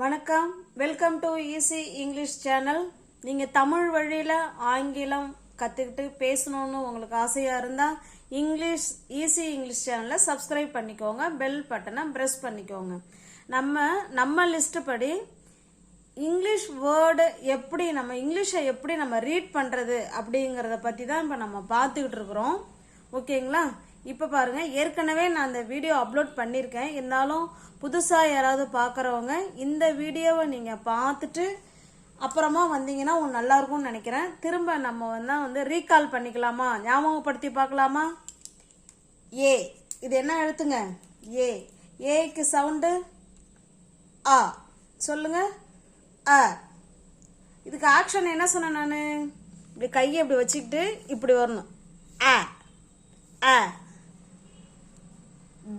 வணக்கம். Welcome to easy English channel நீங்கள் தமிழ் வழியில் ஆங்கிலம் கற்றுக்கிட்டு பேசணும்னு உங்களுக்கு ஆசையாக இருந்தால் இங்கிலீஷ் ஈஸி இங்கிலீஷ் சேனலை சப்ஸ்கிரைப் பண்ணிக்கோங்க. பெல் பட்டனை ப்ரெஸ் பண்ணிக்கோங்க. நம்ம நம்ம லிஸ்ட்டு படி இங்கிலீஷ் வேர்டு எப்படி நம்ம இங்கிலீஷை எப்படி நம்ம ரீட் பண்ணுறது அப்படிங்கிறத பற்றி தான் இப்போ நம்ம பார்த்துக்கிட்டு இருக்கிறோம். ஓகேங்களா இப்போ பாருங்க ஏற்கனவே நான் அந்த வீடியோ அப்லோட் பண்ணியிருக்கேன் இருந்தாலும் புதுசாக யாராவது பார்க்குறவங்க இந்த வீடியோவை நீங்கள் பார்த்துட்டு அப்புறமா வந்தீங்கன்னா உன் நல்லாயிருக்கும்னு நினைக்கிறேன். திரும்ப நம்ம வந்து வந்து ரீகால் பண்ணிக்கலாமா? ஞாபகப்படுத்தி பார்க்கலாமா? ஏ இது என்ன எழுத்துங்க? ஏ. ஏக்கு சவுண்டு ஆ. சொல்லுங்க. அ. இதுக்கு ஆக்ஷன் என்ன சொன்னேன் நான்? இப்படி கையை இப்படி வச்சுக்கிட்டு இப்படி வரணும். ஆ ஆ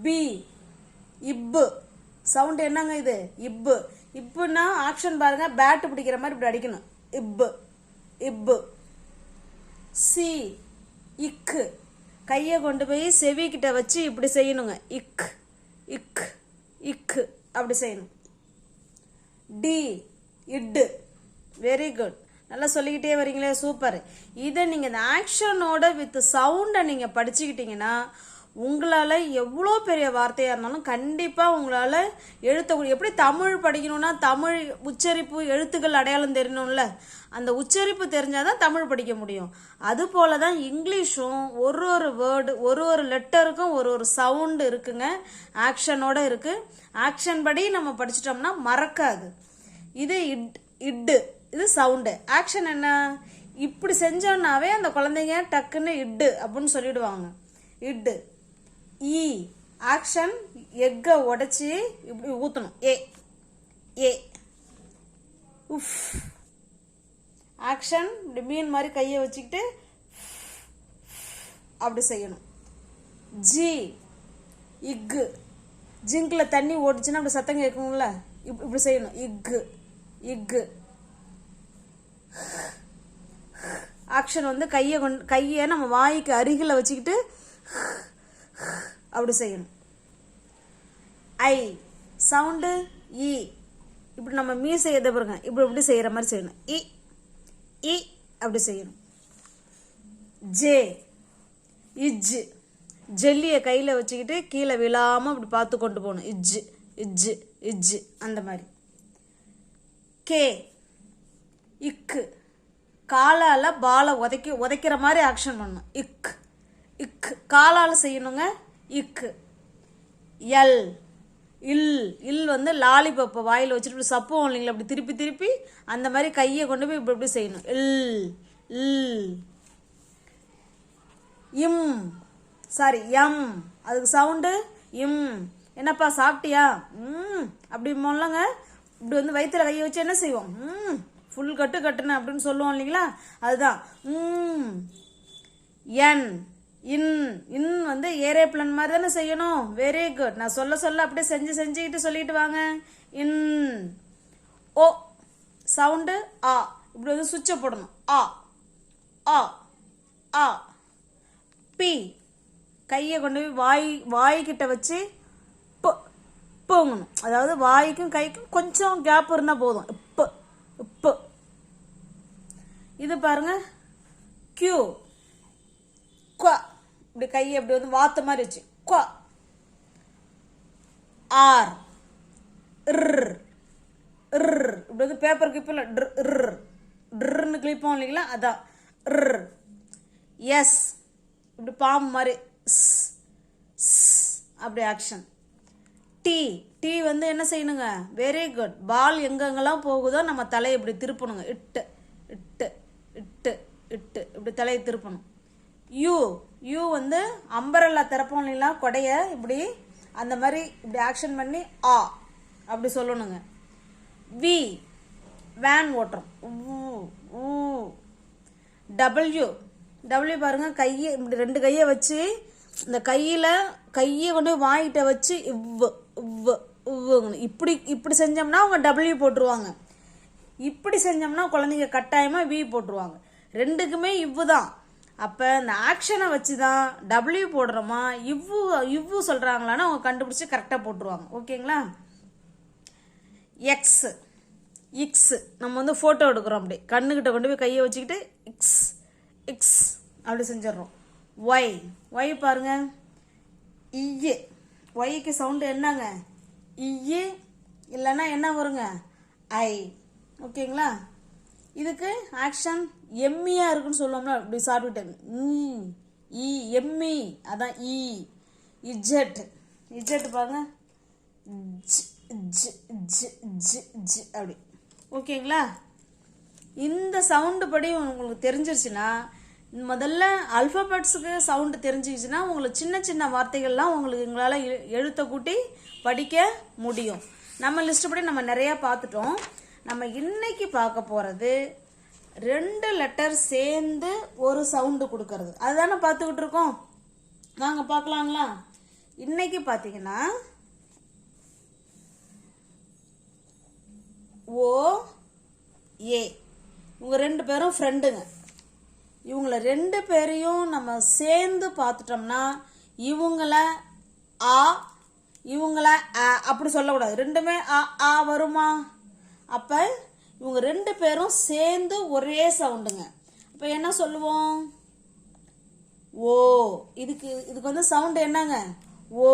பி இப்பு சவுண்ட் என்னங்க இது? இப்பு இப்புன்னா ஆக்ஷன் பாருங்க. பேட் பிடிக்கிற மாதிரி இப்படி அடிக்கணும். இப்பு இப்பு சி இக்கு கையை கொண்டு போய் செவி கிட்ட வச்சு இப்படி செய்யணுங்க. இக். இக். இக்கு அப்படி செய்யணும். டி இட்டு வெரி குட் நல்லா சொல்லிக்கிட்டே வரீங்களே. சூப்பர். இதை நீங்கள் இந்த ஆக்ஷனோட வித் சவுண்டை நீங்கள் படிச்சுக்கிட்டீங்கன்னா உங்களால் எவ்வளோ பெரிய வார்த்தையாக இருந்தாலும் கண்டிப்பாக உங்களால் எழுத்தக்கூடிய எப்படி தமிழ் படிக்கணும்னா தமிழ் உச்சரிப்பு எழுத்துக்கள் அடையாளம் தெரியணும்ல? அந்த உச்சரிப்பு தெரிஞ்சால் தான் தமிழ் படிக்க முடியும். அதுபோல தான் இங்கிலீஷும் ஒரு ஒரு வேர்டு ஒரு ஒரு லெட்டருக்கும் ஒரு ஒரு சவுண்டு இருக்குங்க. ஆக்ஷனோட இருக்குது ஆக்ஷன் படி நம்ம படிச்சிட்டோம்னா மறக்காது. இது இட் இட்டு இது சவுண்டு ஆக்ஷன் என்ன? இப்படி செஞ்சோன்னாவே அந்த குழந்தைங்க டக்குன்னு இட்டு அப்படின்னு சொல்லிடுவாங்க. இட்டு. இ ஆக்ஷன் எக்கை உடச்சி இப்படி ஊற்றணும் ஏ ஏ உஃப் ஆக்ஷன் இப்படி மீன் மாதிரி கையை வச்சுக்கிட்டு அப்படி செய்யணும். ஜி இக்கு ஜிங்கில் தண்ணி ஓடிச்சுன்னா அப்படி சத்தம் கேட்கும்ல? இப்படி இப்படி செய்யணும். இக்கு இக்கு ஆக்ஷன் வந்து கையை கொண்டு கையை நம்ம வாய்க்கு அருகில் வச்சுக்கிட்டு அப்படி செய்யணும். ஐ சவுண்டு இ e. இப்படி நம்ம மீசை எதை பாருங்க. இப்படி இப்படி செய்கிற மாதிரி செய்யணும். இ இ அப்படி செய்யணும். ஜே இஜ்ஜு ஜெல்லியை கையில் வச்சுக்கிட்டு கீழே விழாமல் இப்படி பார்த்து கொண்டு போகணும். இஜ்ஜு இஜ்ஜு இஜ்ஜு அந்த மாதிரி. கே இக்கு காலால் பாலை உதைக்கி உதைக்கிற மாதிரி ஆக்ஷன் பண்ணணும். இக் இக்கு காலால் செய்யணுங்க. இக்கு எல் இல் இல் வந்து லாலிபப்பை வாயில் வச்சுட்டு இப்படி சப்புவோம் இல்லைங்களா? அப்படி திருப்பி திருப்பி அந்த மாதிரி கையை கொண்டு போய் இப்படி இப்படி செய்யணும். இல் இல் இம் சாரி எம். அதுக்கு சவுண்டு இம். என்னப்பா சாப்பிட்டியா? ம். அப்படி மொல்லங்க. இப்படி வந்து வயிற்றுல கையை வச்சு என்ன செய்வோம்? ம். ஃபுல் கட்டு கட்டுன அப்படின்னு சொல்லுவோம் இல்லைங்களா? அதுதான். ம். என். இன் இன் வந்து ஏரோப்ளன் மாதிரி தானே செய்யணும். வெரி குட் நான் சொல்ல சொல்ல அப்படியே செஞ்சு செஞ்சுக்கிட்டு சொல்லிட்டு வாங்க. இன் ஓ சவுண்டு ஆ. இப்படி வந்து சுவிட்சை போடணும். ஆ ஆ ஆ. பி. கையை கொண்டு போய் வாய் வாய்கிட்ட வச்சு இப்போ இப்போங்கணும் அதாவது வாய்க்கும் கைக்கும் கொஞ்சம் கேப் இருந்தால் போதும். இப்போ இப்போ இது பாருங்க. க்யூ குவா. இப்படி கையை இப்படி வந்து வாத்த மாதிரி வச்சு. குவா. ஆர். இர் இர் இப்படி வந்து பேப்பர் கிளிப்பில் ட்ர் இர் ட்ருன்னு கிளிப்போம் இல்லைங்களா? அதான். இர் எஸ். இப்படி பாம்பு மாதிரி. ஸ், அப்படி ஆக்ஷன் டி. டி வந்து என்ன செய்யணுங்க? வெரி குட் பால் எங்கெங்கெல்லாம் போகுதோ நம்ம தலையை இப்படி திருப்பணுங்க. இட்டு இட்டு இட்டு இட்டு. இப்படி தலையை திருப்பணும். யூ யூ வந்து அம்பரல்லா திறப்போம் இல்லைங்களா? கொடைய இப்படி அந்த மாதிரி இப்படி ஆக்ஷன் பண்ணி ஆ அப்படி சொல்லணுங்க. வி வேன் ஓட்டுறோம். ஊ டபிள்யூ டபிள்யூ பாருங்க கையை இப்படி ரெண்டு கையை வச்சு இந்த கையில் கையை கொண்டு வாங்கிட்ட வச்சு இவ்வு இவ்வு இவ்வுங்கணும் இப்படி இப்படி செஞ்சோம்னா அவங்க டபிள்யூ போட்டுருவாங்க. இப்படி செஞ்சோம்னா குழந்தைங்க கட்டாயமாக வி போட்டுருவாங்க. ரெண்டுக்குமே இவ்வு தான் அப்போ இந்த ஆக்ஷனை வச்சு தான் டபிள்யூ போடுறோமா? இவ்வு இவ்வு சொல்கிறாங்களான்னு அவங்க கண்டுபிடிச்சி கரெக்டாக போட்டுருவாங்க. ஓகேங்களா? எக்ஸ் இக்ஸ் நம்ம வந்து ஃபோட்டோ எடுக்கிறோம் அப்படி. கண்ணுக்கிட்ட கொண்டு போய் கையை வச்சுக்கிட்டு இக்ஸ் இக்ஸ் அப்படி செஞ்சிடுறோம். ஒய் ஒய் பாருங்க. இய்யு ஒய்க்கு சவுண்டு என்னங்க? இய்யு இல்லைன்னா என்ன வருங்க? ஐ ஓகேங்களா? இதுக்கு ஆக்ஷன் எம்மியாக இருக்குன்னு சொல்லுவோம்னா அப்படி சாப்பிட்டுட்டேன். ம் இ எம்மி. அதான் இ இஜட் இஜட் பாருங்க. அப்படி. ஓகேங்களா? இந்த சவுண்டு படி உங்களுக்கு தெரிஞ்சிருச்சுன்னா முதல்ல அல்ஃபபெட்ஸுக்கு சவுண்டு தெரிஞ்சிச்சுன்னா உங்களுக்கு சின்ன சின்ன வார்த்தைகள்லாம் உங்களுக்கு எங்களால் எழுத்த கூட்டி படிக்க முடியும். நம்ம லிஸ்ட் படி நம்ம நிறையா பார்த்துட்டோம். நம்ம இன்னைக்கு பார்க்க போகிறது ரெண்டு லெட்டர் சேர்ந்து ஒரு சவுண்டு கொடுக்கறது. அதுதானே பார்த்துக்கிட்டு இருக்கோம்? நாங்கள் பார்க்கலாங்களா? இன்னைக்கு பார்த்தீங்கன்னா ஓ ஏ. இவங்க ரெண்டு பேரும் ஃப்ரெண்டுங்க இவங்களை ரெண்டு பேரையும் நம்ம சேர்ந்து பார்த்துட்டோம்னா இவங்கள ஆ இவங்கள அ அப்படி சொல்லக்கூடாது. ரெண்டுமே ஆ ஆ வருமா? அப்போ இவங்க ரெண்டு பேரும் சேர்ந்து ஒரே சவுண்டுங்க. இப்போ என்ன சொல்லுவோம்? ஓ இதுக்கு இதுக்கு வந்து சவுண்ட் என்னங்க? ஓ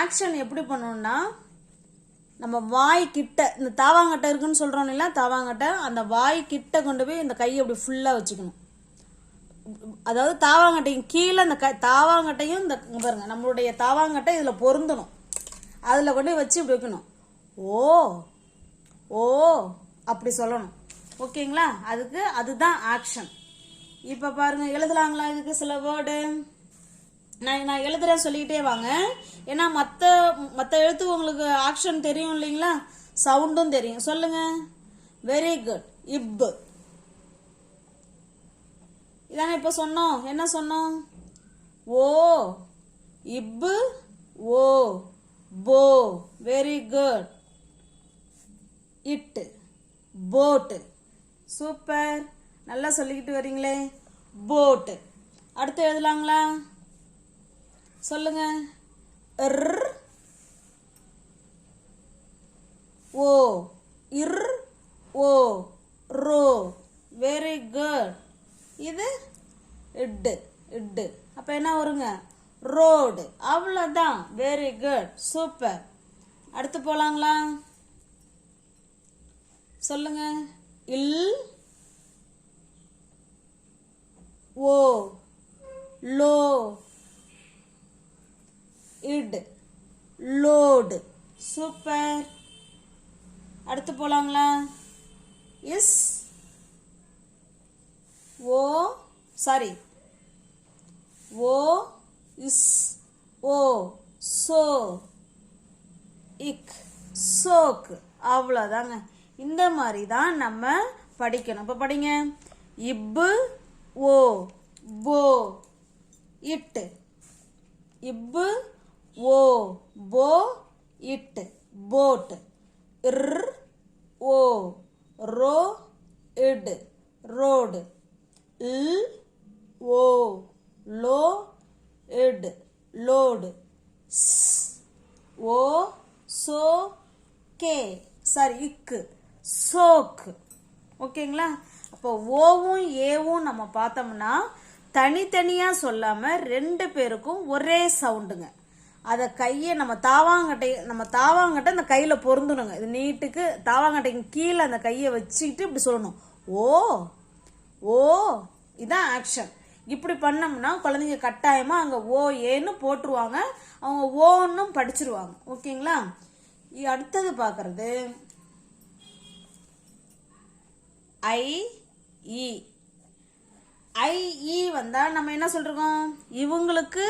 ஆக்ஷன் எப்படி பண்ணோம்னா நம்ம வாய் கிட்ட இந்த தாவாங்கட்டை இருக்குன்னு சொல்கிறோம் இல்லையா தாவாங்கட்டை அந்த வாய் கிட்ட கொண்டு போய் இந்த கையை அப்படி ஃபுல்லாக வச்சுக்கணும். அதாவது தாவாங்கட்டையும் கீழே இந்த க தாவாங்கட்டையும் இந்த பாருங்க நம்மளுடைய தாவாங்கட்டை இதில் பொருந்தணும். அதில் கொண்டு வச்சு இப்படி வைக்கணும். ஓ ஓ அப்படி சொல்லணும். ஓகேங்களா? அதுக்கு அதுதான் ஆக்ஷன் இப்போ பாருங்க எழுதலாங்களா இதுக்கு சில வேர்டு நான் நான் எழுதுறேன் சொல்லிக்கிட்டே வாங்க. ஏன்னா மற்ற மற்ற எழுத்து உங்களுக்கு ஆக்ஷன் தெரியும் இல்லைங்களா? சவுண்டும் தெரியும். சொல்லுங்க. வெரி குட் இப்பு இதானே இப்போ சொன்னோம். என்ன சொன்னோம்? ஓ இப்பு ஓ போ. வெரி குட் இட்டு. போட்டு சூப்பர் நல்லா சொல்லிக்கிட்டு வரீங்களே. போட்டு அடுத்து எழுதலாங்களா? சொல்லுங்க. ஓ இர் ஓ ரோ வெரி குட் இது இட்டு இட்டு அப்போ என்ன வருங்க? ரோடு அவ்வளோதான் வெரி குட் சூப்பர் அடுத்து போகலாங்களா சொல்லுங்க. இல் ஓ லோ இட் லோடு. சூப்பர். அடுத்து போலாங்களா? இஸ் ஓ சாரி ஓ இஸ் ஓ சோ இக் சோக் அவ்வளோதாங்க இந்த மாதிரி தான் நம்ம படிக்கணும். இப்போ படிங்க. இப்பு ஓ போ இட்டு. இப்பு ஓ போ இட்டு. போட் இர் ஓ ரோ இடு. ரோடு. இல் ஓ லோ இடு. லோடு. ஸ் ஓ சோ கே. சாரி இக்கு. சோக்கு ஓகேங்களா? அப்போ ஓவும் ஏவும் நம்ம பார்த்தோம்னா தனித்தனியாக சொல்லாமல் ரெண்டு பேருக்கும் ஒரே சவுண்டுங்க. அதை கையை நம்ம தாவாங்கட்டை நம்ம தாவாங்கட்டை அந்த கையில் பொருந்தணுங்க. இது நீட்டுக்கு தாவாங்கட்டைக்கு கீழே அந்த கையை வச்சுக்கிட்டு இப்படி சொல்லணும். ஓ ஓ இதான் ஆக்ஷன் இப்படி பண்ணோம்னா குழந்தைங்க கட்டாயமாக அங்கே ஓ ஏன்னு போட்டுருவாங்க. அவங்க ஓன்னும் படிச்சிருவாங்க. ஓகேங்களா? அடுத்தது பார்க்குறது. ஐ இ. வந்தால் நம்ம என்ன சொல்லிருக்கோம் இவங்களுக்கு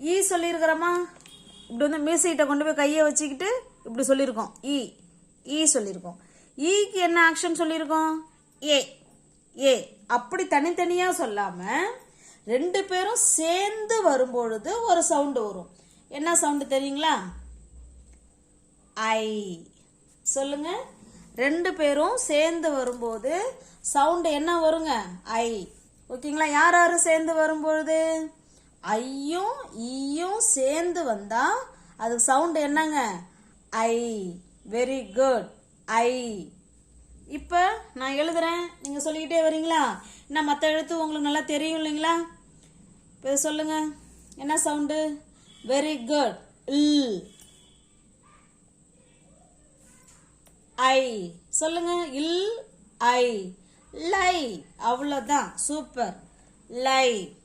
இ சொல்லியிருக்கிறோமா? இப்படி வந்து மீசைகிட்ட கொண்டு போய் கையை வச்சுக்கிட்டு இப்படி சொல்லியிருக்கோம். இ ஈ சொல்லியிருக்கோம். இக்கு என்ன ஆக்ஷன் சொல்லியிருக்கோம்? ஏ ஏ. அப்படி தனித்தனியாக சொல்லாமல் ரெண்டு பேரும் சேர்ந்து வரும்பொழுது ஒரு சவுண்டு வரும். என்ன சவுண்டு தெரியுங்களா? ஐ. சொல்லுங்கள் ரெண்டு பேரும் சேர்ந்து வரும்போது சவுண்டு என்ன வருங்க? ஐ. ஓகேங்களா? யார் யார் சேர்ந்து வரும்பொழுது? ஐயும் ஈயும் சேர்ந்து வந்தால் அது சவுண்டு என்னங்க? ஐ. Very good I. இப்போ நான் எழுதுறேன். நீங்கள் சொல்லிக்கிட்டே வரீங்களா? என்ன மற்ற எழுத்து உங்களுக்கு நல்லா தெரியும் இல்லைங்களா? இப்போ சொல்லுங்கள் என்ன சவுண்டு வெரி குட் இல் ஐ சொல்லுங்க. இல் ஐ லை. அவ்வளோதான் super lie.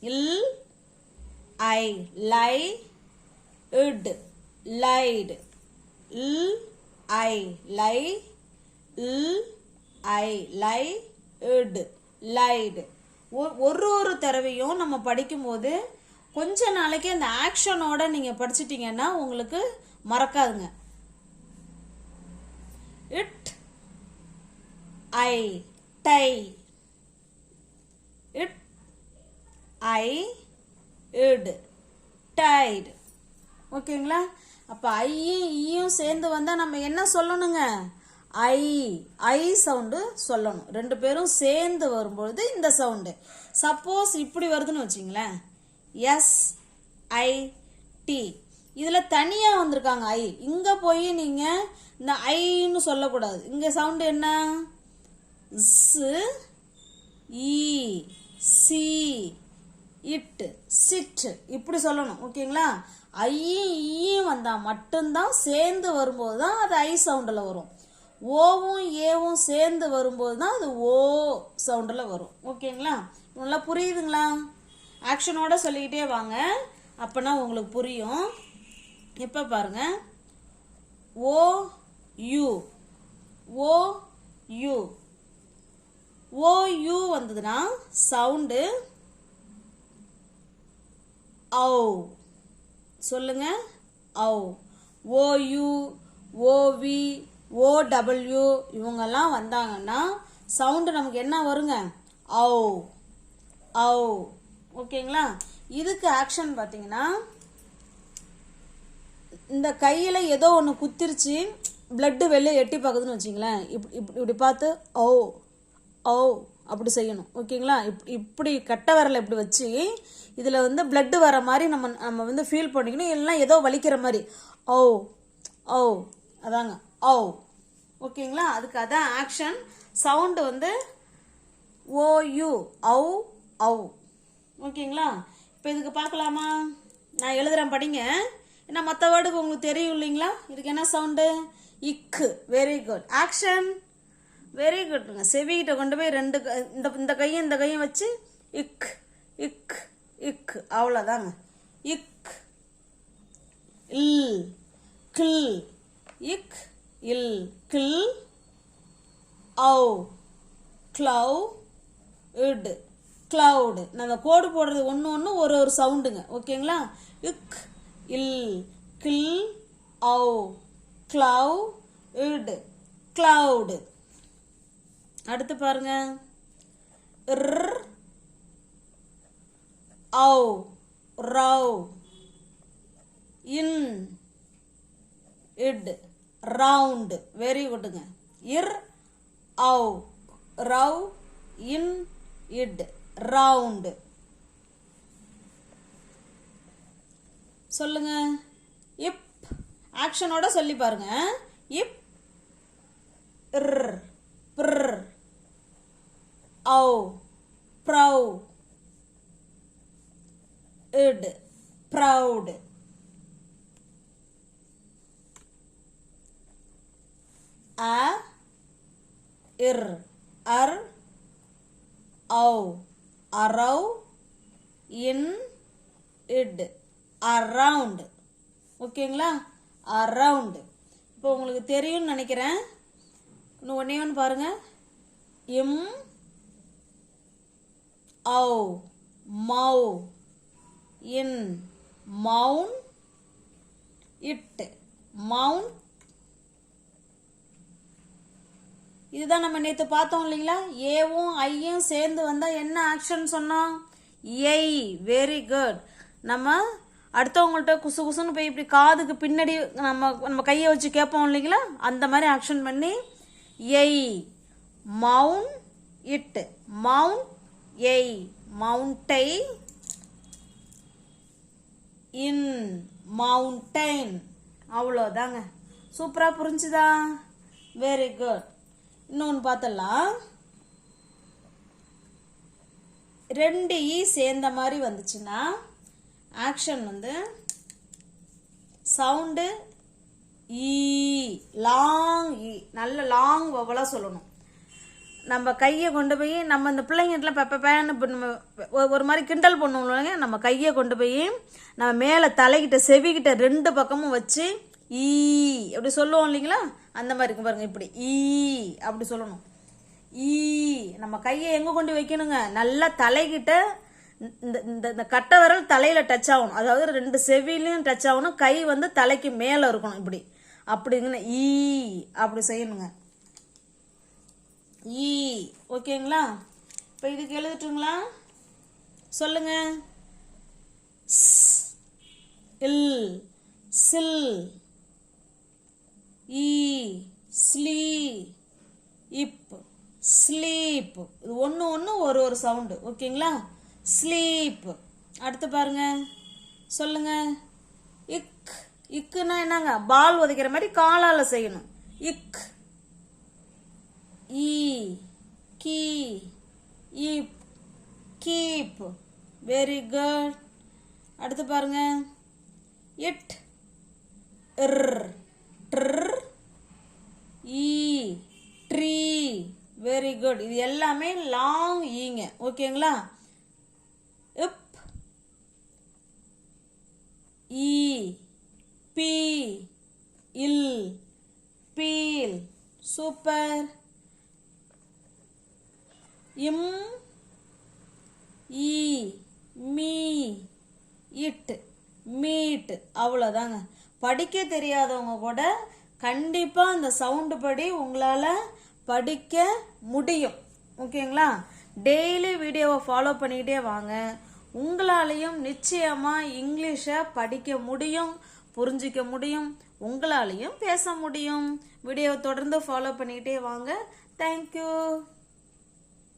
Will I lie. It light. Will I lie. Will I lie. It light. ஒரு ஒரு தடவையும் நம்ம படிக்கும்போது கொஞ்ச நாளைக்கு அந்த ஆக்ஷனோட நீங்கள் படிச்சிட்டிங்கன்னா உங்களுக்கு மறக்காதுங்க. இட் ஐ டை. இட் ஐ இட் டைடு. ஓகேங்களா? அப்போ ஐயும் ஈயும் சேர்ந்து வந்தால் நம்ம என்ன சொல்லணுங்க? ஐ ஐ சவுண்டு சொல்லணும். ரெண்டு பேரும் சேர்ந்து வரும்பொழுது இந்த சவுண்டு. சப்போஸ் இப்படி வருதுன்னு வச்சிங்களேன். S I T. இதில் தனியாக வந்திருக்காங்க ஐ. இங்கே போய் நீங்கள் இந்த ஐன்னு சொல்லக்கூடாது. இங்கே சவுண்டு என்ன? ஸு ஈ சி இட்டு சிட்டு இப்படி சொல்லணும். ஓகேங்களா? ஐயும் ஈயும் வந்தால் மட்டும்தான் சேர்ந்து வரும்போது தான் அது ஐ சவுண்டில் வரும். ஓவும் ஏவும் சேர்ந்து வரும்போது தான் அது ஓ சவுண்டில் வரும். ஓகேங்களா? நல்லா புரியுதுங்களா? ஆக்ஷனோட சொல்லிக்கிட்டே வாங்க. அப்போனா உங்களுக்கு புரியும். இப்போ பாருங்க? O U. O U. O U வந்ததுன்னா சவுண்டு ஔ. சொல்லுங்க ஔ. ஓயு ஓவி டபிள்யூ இவங்கெல்லாம் வந்தாங்கன்னா சவுண்டு நமக்கு என்ன வருங்க? ஔ. ஔ. ஓகேங்களா? இதுக்கு ஆக்ஷன் பார்த்தீங்கன்னா இந்த கையில் ஏதோ ஒன்று குத்திருச்சு பிளட்டு வெளியே எட்டி பார்க்குதுன்னு வச்சிங்களேன் இப்படி இப்படி இப்படி பார்த்து ஓ ஓ அப்படி செய்யணும். ஓகேங்களா? இப் இப்படி கட்ட விரலை இப்படி வச்சு இதில் வந்து பிளட்டு வர மாதிரி நம்ம நம்ம வந்து ஃபீல் பண்ணிக்கணும். இல்லைன்னா ஏதோ வலிக்கிற மாதிரி ஓ ஓ அதாங்க ஓ ஓகேங்களா? அதுக்கு அதான் ஆக்ஷன் சவுண்டு வந்து ஓ யூ ஔ ஔ. ஓகேங்களா? இப்போ இதுக்கு பார்க்கலாமா? நான் எழுதுகிறேன் படிங்க. ஏன்னா மற்ற வேர்டுக்கு உங்களுக்கு தெரியும் இல்லைங்களா? இதுக்கு என்ன சவுண்டு இக்கு வெரி குட் ஆக்ஷன் வெரி குட்ங்க செவிகிட்ட கொண்டு போய் ரெண்டு க- இந்த இந்த கையும் இந்த கையும் வச்சு இக் இக் இக் அவ்வளோதாங்க இக் இல் கில். இக் இல் கில். ஔ க்ளவ் இட். க்ளவுடு நாங்கள் கோடு போடுறது ஒன்று ஒன்று ஒரு ஒரு சவுண்டுங்க ஓகேங்களா? இக் இல் கில் ஔ க்ளவ் இட் க்ளவுடு அடுத்து பாருங்க. ர் ஔ ரவ் இன் இட் ரவுண்டு. வெரி குட்டுங்க இர் ஔ ரவ் இன் இட் ரவுண்டு. சொல்லுங்க. இப். ஆக்ஷனோட சொல்லி பாருங்க. இப். இர் பிர். ஔ. ப்ரௌ. இட். ப்ரௌடு. அ. இர். அர். ஔ. அரவ் இன். இட். அரவுண்டு ஓகேங்களா? அரவுண்டு இப்போ உங்களுக்கு தெரியும்னு நினைக்கிறேன். இன்னும் ஒன்றே ஒன்று பாருங்க. இம் ஔ மௌ இன் மவுன் இட்டு மவுண்ட் இதுதான் நம்ம நேற்று பார்த்தோம் இல்லைங்களா? ஏவும் ஐயும் சேர்ந்து வந்தால் என்ன ஆக்ஷன் சொன்னோம்? ஏய் வெரி குட் நம்ம அடுத்தவங்கள்ட்ட குசு குசுன்னு போய் இப்படி காதுக்கு பின்னாடி நம்ம நம்ம கையை வச்சு கேட்போம் இல்லைங்களா? அந்த மாதிரி ஆக்ஷன் பண்ணி a mount it mount a மவுண்டை in mountain. அவ்வளோதாங்க சூப்பராக புரிஞ்சுதா? வெரி குட் இன்னொன்று பார்த்தலாம். ரெண்டு ஈ சேர்ந்த மாதிரி வந்துச்சுன்னா ஆக்ஷன் வந்து சவுண்டு ஈ லாங் ஈ நல்ல லாங் வவலாக சொல்லணும். நம்ம கையை கொண்டு போய் நம்ம இந்த பிள்ளைங்கிட்டலாம் பெப்ப பேன்னு இப்போ நம்ம ஒரு மாதிரி கிண்டல் பண்ணுவோம்லங்க நம்ம கையை கொண்டு போய் நம்ம மேலே தலைகிட்ட செவிக்கிட்ட ரெண்டு பக்கமும் வச்சு ஈ அப்படி சொல்லுவோம் இல்லைங்களா? அந்த மாதிரி இருக்கும் பாருங்கள் இப்படி. ஈ அப்படி சொல்லணும். ஈ நம்ம கையை எங்கே கொண்டு வைக்கணுங்க? நல்லா தலைகிட்ட இந்த இந்த இந்த கட்டை விரல் தலையில் டச் ஆகணும். அதாவது ரெண்டு செவிலையும் டச் ஆகணும். கை வந்து தலைக்கு மேலே இருக்கணும் இப்படி. அப்படிங்கன்னு ஈ அப்படி செய்யணுங்க. ஈ ஓகேங்களா? இப்போ இதுக்கு எழுதிட்டுங்களா? சொல்லுங்க. ஸ், இல் சில் ஈ ஸ்லீ இப் ஸ்லீப். இது ஒன்று ஒன்று ஒரு ஒரு சவுண்டு. ஓகேங்களா? ஸ்லீப் அடுத்து பாருங்க. சொல்லுங்க. இக் இக்குன்னா என்னங்க? பால் உதைக்கிற மாதிரி காலால் செய்யணும். இக். ஈ கீ இப் கீப். வெரி குட் அடுத்து பாருங்க. இட் இர் ட்ர் ஈ ட்ரீ. வெரி குட் இது எல்லாமே லாங் ஈங்க. ஓகேங்களா இப் ஈ பி இல் பீல். சூப்பர். இம் ஈ மீ இட். மீட். அவ்வளோதாங்க படிக்க தெரியாதவங்க கூட கண்டிப்பாக அந்த சவுண்டு படி உங்களால் படிக்க முடியும். ஓகேங்களா? டெய்லி வீடியோவை ஃபாலோ பண்ணிக்கிட்டே வாங்க. உங்களாலையும் நிச்சயமாக இங்கிலீஷை படிக்க முடியும் புரிஞ்சிக்க முடியும் உங்களாலையும் பேச முடியும். வீடியோவை தொடர்ந்து ஃபாலோ பண்ணிக்கிட்டே வாங்க. தேங்க்யூ